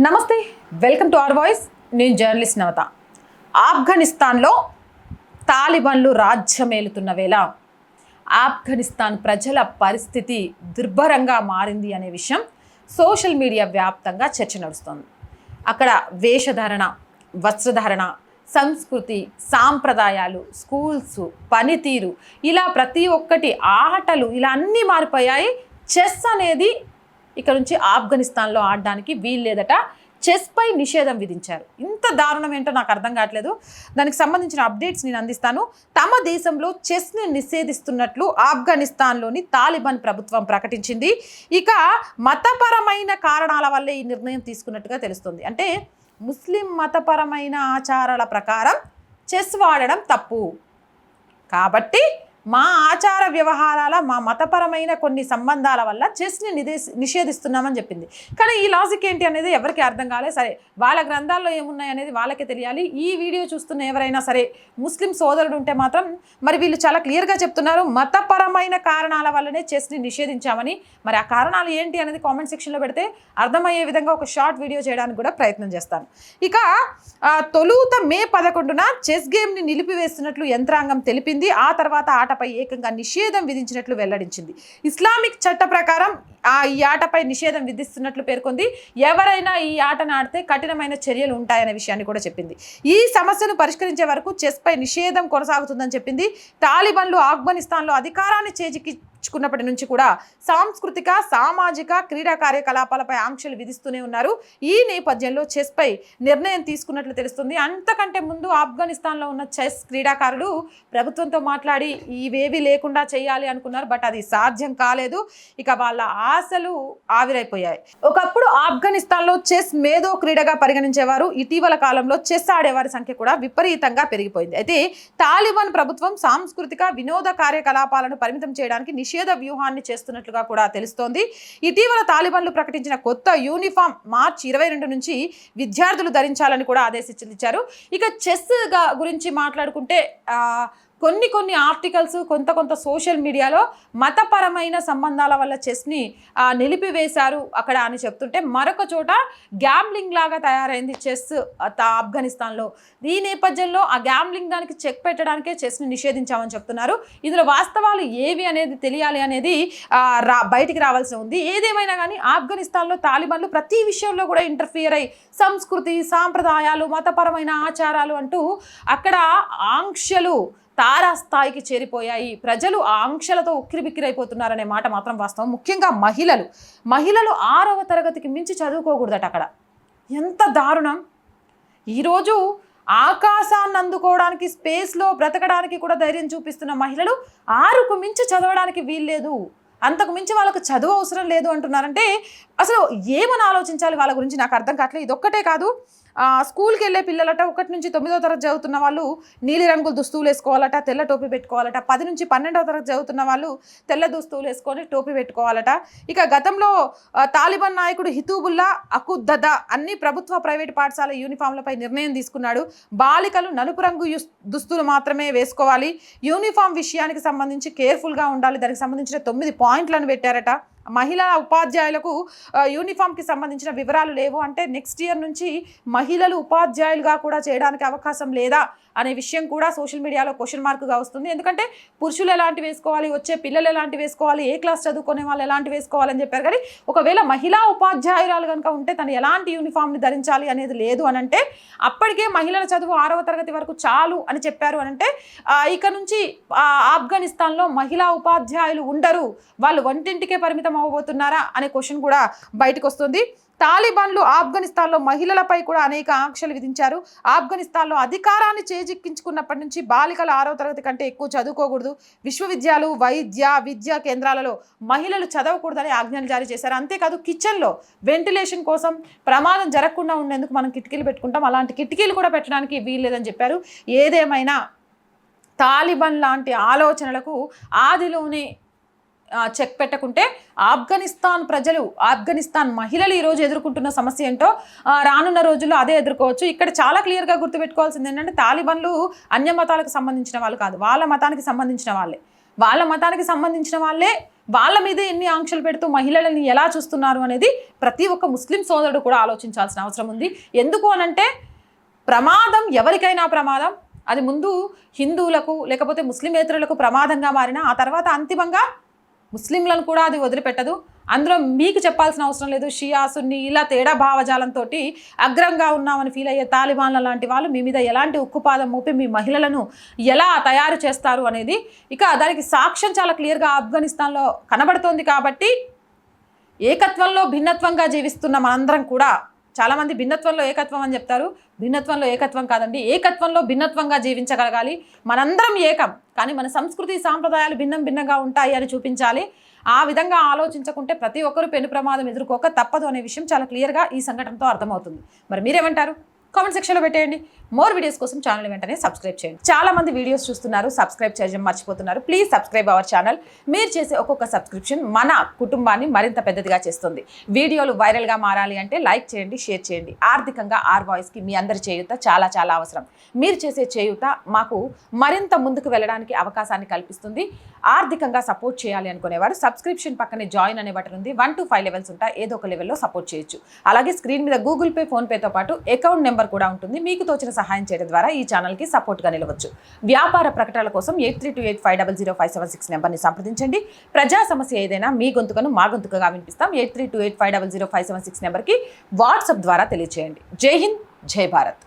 నమస్తే welcome to our voice. నేను journalist నవత. ఆఫ్ఘనిస్తాన్లో తాలిబాన్లు రాజ్యమేలుతున్న వేళ ఆఫ్ఘనిస్తాన్ ప్రజల పరిస్థితి దుర్భరంగా మారింది అనే విషయం సోషల్ మీడియా వ్యాప్తంగా చర్చ నడుస్తోంది. అక్కడ వేషధారణ వస్త్రధారణ సంస్కృతి సాంప్రదాయాలు స్కూల్స్ పనితీరు ఇలా ప్రతి ఒక్కటి ఆటలు ఇలా అన్నీ మారిపోయాయి. చెస్ అనేది ఇక నుంచి ఆఫ్ఘనిస్తాన్లో ఆడడానికి వీల్లేదట చెస్పై నిషేధం విధించారు. ఇంత దారుణం ఏంటో నాకు అర్థం కావట్లేదు. దానికి సంబంధించిన అప్డేట్స్ నేను అందిస్తాను. తమ దేశంలో చెస్ని నిషేధిస్తున్నట్లు ఆఫ్ఘనిస్తాన్లోని తాలిబాన్ ప్రభుత్వం ప్రకటించింది. ఇక మతపరమైన కారణాల వల్లే ఈ నిర్ణయం తీసుకున్నట్టుగా తెలుస్తుంది. అంటే ముస్లిం మతపరమైన ఆచారాల ప్రకారం చెస్ వాడడం తప్పు. కాబట్టి మా ఆచార వ్యవహారాల మా మతపరమైన కొన్ని సంబంధాల వల్ల చెస్ని నిదేశ నిషేధిస్తున్నామని చెప్పింది. కానీ ఈ లాజిక్ ఏంటి అనేది ఎవరికి అర్థం కాలే. సరే వాళ్ళ గ్రంథాల్లో ఏమున్నాయి అనేది వాళ్ళకే తెలియాలి. ఈ వీడియో చూస్తున్న ఎవరైనా సరే ముస్లిం సోదరుడు ఉంటే మాత్రం మరి వీళ్ళు చాలా క్లియర్గా చెప్తున్నారు. మతపరమైన కారణాల వల్లనే చెస్ని నిషేధించామని. మరి ఆ కారణాలు ఏంటి అనేది కామెంట్ సెక్షన్లో పెడితే అర్థమయ్యే విధంగా ఒక షార్ట్ వీడియో చేయడానికి కూడా ప్రయత్నం చేస్తాను. ఇక తొలుత మే పదకొండున చెస్ గేమ్ని నిలిపివేస్తున్నట్లు యంత్రాంగం తెలిపింది. ఆ తర్వాత ఆట ఆటపై ఏకంగా నిషేధం విధించినట్లు వెల్లడించింది. ఇస్లామిక్ చట్ట ప్రకారం ఆ ఈ ఆటపై నిషేధం విధిస్తున్నట్లు పేర్కొంది. ఎవరైనా ఈ ఆటను ఆడితే కఠినమైన చర్యలు ఉంటాయనే విషయాన్ని కూడా చెప్పింది. ఈ సమస్యను పరిష్కరించే వరకు చెస్పై నిషేధం కొనసాగుతుందని చెప్పింది. తాలిబన్లు ఆఫ్ఘనిస్తాన్లో అధికారాన్ని చేజిక్కించుకున్నప్పటి నుంచి కూడా సాంస్కృతిక సామాజిక క్రీడా కార్యకలాపాలపై ఆంక్షలు విధిస్తూనే ఉన్నారు. ఈ నేపథ్యంలో చెస్పై నిర్ణయం తీసుకున్నట్లు తెలుస్తుంది. అంతకంటే ముందు ఆఫ్ఘనిస్తాన్లో ఉన్న చెస్ క్రీడాకారులు ప్రభుత్వంతో మాట్లాడి ఇవేవి లేకుండా చేయాలి అనుకున్నారు బట్ అది సాధ్యం కాలేదు. ఇక వాళ్ళ ఆశలు ఆవిరైపోయాయి. ఒకప్పుడు ఆఫ్ఘనిస్తాన్లో చెస్ మేధో క్రీడగా పరిగణించేవారు. ఇటీవల కాలంలో చెస్ ఆడేవారి సంఖ్య కూడా విపరీతంగా పెరిగిపోయింది. అయితే తాలిబాన్ ప్రభుత్వం సాంస్కృతిక వినోద కార్యకలాపాలను పరిమితం చేయడానికి నిషేధ వ్యూహాన్ని చేస్తున్నట్లుగా కూడా తెలుస్తోంది. ఇటీవల తాలిబాన్లు ప్రకటించిన కొత్త యూనిఫామ్ మార్చి ఇరవై రెండు నుంచి విద్యార్థులు ధరించాలని కూడా ఆదేశించారు ఇక చెస్ గురించి మాట్లాడుకుంటే కొన్ని కొన్ని ఆర్టికల్స్ కొంత కొంత సోషల్ మీడియాలో మతపరమైన సంబంధాల వల్ల చెస్ని నిలిపివేశారు అక్కడ అని చెప్తుంటే మరొక చోట గ్యామ్లింగ్ లాగా తయారైంది చెస్ ఆఫ్ఘనిస్తాన్లో. ఈ నేపథ్యంలో ఆ గ్యామ్లింగ్ దానికి చెక్ పెట్టడానికే చెస్ని నిషేధించామని చెప్తున్నారు. ఇందులో వాస్తవాలు ఏవి అనేది తెలియాలి అనేది రా బయటికి రావాల్సి ఉంది. ఏదేమైనా కానీ ఆఫ్ఘనిస్తాన్లో తాలిబాన్లు ప్రతి విషయంలో కూడా ఇంటర్ఫియర్ అయ్యి సంస్కృతి సాంప్రదాయాలు మతపరమైన ఆచారాలు అంటూ అక్కడ ఆంక్షలు తారాస్థాయికి చేరిపోయాయి. ప్రజలు ఆ ఆంక్షలతో ఉక్కిరిబిక్కిరైపోతున్నారనే మాట మాత్రం వాస్తవం. ముఖ్యంగా మహిళలు. మహిళలు ఆరవ తరగతికి మించి చదువుకోకూడదట అక్కడ. ఎంత దారుణం. ఈరోజు ఆకాశాన్ని అందుకోవడానికి స్పేస్లో బ్రతకడానికి కూడా ధైర్యం చూపిస్తున్న మహిళలు ఆరుకు మించి చదవడానికి వీల్లేదు. అంతకు మించి వాళ్ళకు చదువు అవసరం లేదు అంటున్నారంటే అసలు ఏమని ఆలోచించాలి వాళ్ళ గురించి? నాకు అర్థం కావట్లేదు. ఇదొక్కటే కాదు. స్కూల్కి వెళ్ళే పిల్లలట ఒకటి నుంచి తొమ్మిదో తరగతి చదువుతున్న వాళ్ళు నీలిరంగుల దుస్తువులు వేసుకోవాలట తెల్ల టోపీ పెట్టుకోవాలట. పది నుంచి పన్నెండవ తరగతి చదువుతున్న వాళ్ళు తెల్ల దుస్తువులు వేసుకొని టోపీ పెట్టుకోవాలట. ఇక గతంలో తాలిబాన్ నాయకుడు హితూబుల్లా అకుద్దద అన్ని ప్రభుత్వ ప్రైవేట్ పాఠశాల యూనిఫామ్లపై నిర్ణయం తీసుకున్నాడు. బాలికలు నలుపు రంగు దుస్తులు మాత్రమే వేసుకోవాలి. యూనిఫామ్ విషయానికి సంబంధించి కేర్ఫుల్గా ఉండాలి. దానికి సంబంధించిన తొమ్మిది పాయింట్లను పెట్టారట. మహిళా ఉపాధ్యాయులకు యూనిఫామ్కి సంబంధించిన వివరాలు లేవు. అంటే నెక్స్ట్ ఇయర్ నుంచి మహిళలు ఉపాధ్యాయులుగా కూడా చేయడానికి అవకాశం లేదా? అనే విషయం కూడా సోషల్ మీడియాలో క్వశ్చన్ మార్క్గా వస్తుంది. ఎందుకంటే పురుషులు ఎలాంటి వేసుకోవాలి వచ్చే పిల్లలు ఎలాంటి వేసుకోవాలి ఏ క్లాస్ చదువుకునే వాళ్ళు ఎలాంటి వేసుకోవాలని చెప్పారు. కానీ ఒకవేళ మహిళా ఉపాధ్యాయురాలు కనుక ఉంటే తను ఎలాంటి యూనిఫామ్ని ధరించాలి అనేది లేదు అని అంటే అప్పటికే మహిళల చదువు ఆరవ తరగతి వరకు చాలు అని చెప్పారు అని అంటే ఇక నుంచి ఆఫ్ఘనిస్తాన్లో మహిళా ఉపాధ్యాయులు ఉండరు. వాళ్ళు వంటింటికే పరిమితం అవ్వబోతున్నారా అనే క్వశ్చన్ కూడా బయటకు వస్తుంది. తాలిబాన్లు ఆఫ్ఘనిస్తాన్లో మహిళలపై కూడా అనేక ఆంక్షలు విధించారు. ఆఫ్ఘనిస్తాన్లో అధికారాన్ని చేజిక్కించుకున్నప్పటి నుంచి బాలికలు ఆరో తరగతి కంటే ఎక్కువ చదువుకోకూడదు. విశ్వవిద్యాలయాలు వైద్య విద్యా కేంద్రాలలో మహిళలు చదవకూడదని ఆజ్ఞలు జారీ చేశారు. అంతేకాదు కిచెన్లో వెంటిలేషన్ కోసం ప్రమాదం జరగకుండా ఉండేందుకు మనం కిటికీలు పెట్టుకుంటాం. అలాంటి కిటికీలు కూడా పెట్టడానికి వీల్లేదని చెప్పారు. ఏదేమైనా తాలిబాన్ లాంటి ఆలోచనలకు ఆదిలోనే చెక్ పెట్టకుంటే ఆఫ్ఘనిస్తాన్ ప్రజలు ఆఫ్ఘనిస్తాన్ మహిళలు ఈరోజు ఎదుర్కొంటున్న సమస్య ఏంటో రానున్న రోజుల్లో అదే ఎదుర్కోవచ్చు. ఇక్కడ చాలా క్లియర్గా గుర్తుపెట్టుకోవాల్సింది ఏంటంటే తాలిబాన్లు అన్య మతాలకు సంబంధించిన వాళ్ళు కాదు. వాళ్ళ మతానికి సంబంధించిన వాళ్ళే. వాళ్ళ మతానికి సంబంధించిన వాళ్ళే వాళ్ళ మీద ఎన్ని ఆంక్షలు పెడుతూ మహిళలని ఎలా చూస్తున్నారు అనేది ప్రతి ఒక్క ముస్లిం సోదరుడు కూడా ఆలోచించాల్సిన అవసరం ఉంది. ఎందుకు అనంటే ప్రమాదం ఎవరికైనా ప్రమాదం. అది ముందు హిందువులకు లేకపోతే ముస్లిమేతరులకు ప్రమాదంగా మారిన ఆ తర్వాత అంతిమంగా ముస్లింలను కూడా అది వదిలిపెట్టదు. అందులో మీకు చెప్పాల్సిన అవసరం లేదు. షియా సున్ని ఇలా తేడా భావజాలంతో అగ్రంగా ఉన్నామని ఫీల్ అయ్యే తాలిబాన్ల లాంటి వాళ్ళు మీ మీద ఎలాంటి ఉక్కుపాదం మోపి మీ మహిళలను ఎలా తయారు చేస్తారు అనేది ఇక దానికి సాక్ష్యం చాలా క్లియర్గా ఆఫ్ఘనిస్తాన్లో కనబడుతోంది కాబట్టి ఏకత్వంలో భిన్నత్వంగా జీవిస్తున్న మనందరం కూడా చాలామంది భిన్నత్వంలో ఏకత్వం అని చెప్తారు. భిన్నత్వంలో ఏకత్వం కాదండి. ఏకత్వంలో భిన్నత్వంగా జీవించగలగాలి. మనందరం ఏకం కానీ మన సంస్కృతి సాంప్రదాయాలు భిన్నం భిన్నంగా ఉంటాయి అని చూపించాలి. ఆ విధంగా ఆలోచించకుంటే ప్రతి ఒక్కరు పెను ప్రమాదం ఎదుర్కోక తప్పదు అనే విషయం చాలా క్లియర్గా ఈ సంఘటనతో అర్థమవుతుంది. మరి మీరేమంటారు? కామెంట్ సెక్షన్లో పెట్టేయండి. మోర్ వీడియోస్ కోసం ఛానల్ వెంటనే సబ్స్క్రైబ్ చేయండి. చాలా మంది వీడియోస్ చూస్తున్నారు సబ్స్క్రైబ్ చేయడం మర్చిపోతున్నారు. ప్లీజ్ సబ్స్క్రైబ్ అవర్ ఛానల్ మీరు చేసే ఒక్కొక్క సబ్స్క్రిప్షన్ మన కుటుంబాన్ని మరింత పెద్దదిగా చేస్తుంది. వీడియోలు వైరల్గా మారాలి అంటే లైక్ చేయండి షేర్ చేయండి. ఆర్థికంగా ఆర్ వాయిస్కి మీ అందరి చేయూత చాలా చాలా అవసరం. మీరు చేసే చేయూత మాకు మరింత ముందుకు వెళ్ళడానికి అవకాశాన్ని కల్పిస్తుంది. ఆర్థికంగా సపోర్ట్ చేయాలి అనుకునేవారు సబ్స్క్రిప్షన్ పక్కనే జాయిన్ అనే బటన్ ఉంది. వన్ టు ఫైవ్ లెవెల్స్ ఉంటాయి. ఏదో ఒక లెవెల్లో సపోర్ట్ చేయొచ్చు. అలాగే స్క్రీన్ మీద గూగుల్ పే ఫోన్పేతో పాటు అకౌంట్ నెంబర్ కూడా ఉంటుంది. మీకు తోచిన సహాయం చేయడం ద్వారా ఈ ఛానల్కి సపోర్ట్గా నిలవచ్చు. వ్యాపార ప్రకటనల కోసం eight three two eight five double zero five seven six నెంబర్ని సంప్రదించండి. ప్రజా సమస్య ఏదైనా మీ గొంతుకను మా గొంతుకగా వినిపిస్తాం. Eight three two eight five double zero five seven six నెంబర్కి వాట్సాప్ ద్వారా తెలియజేయండి జై హింద్ జై భారత్.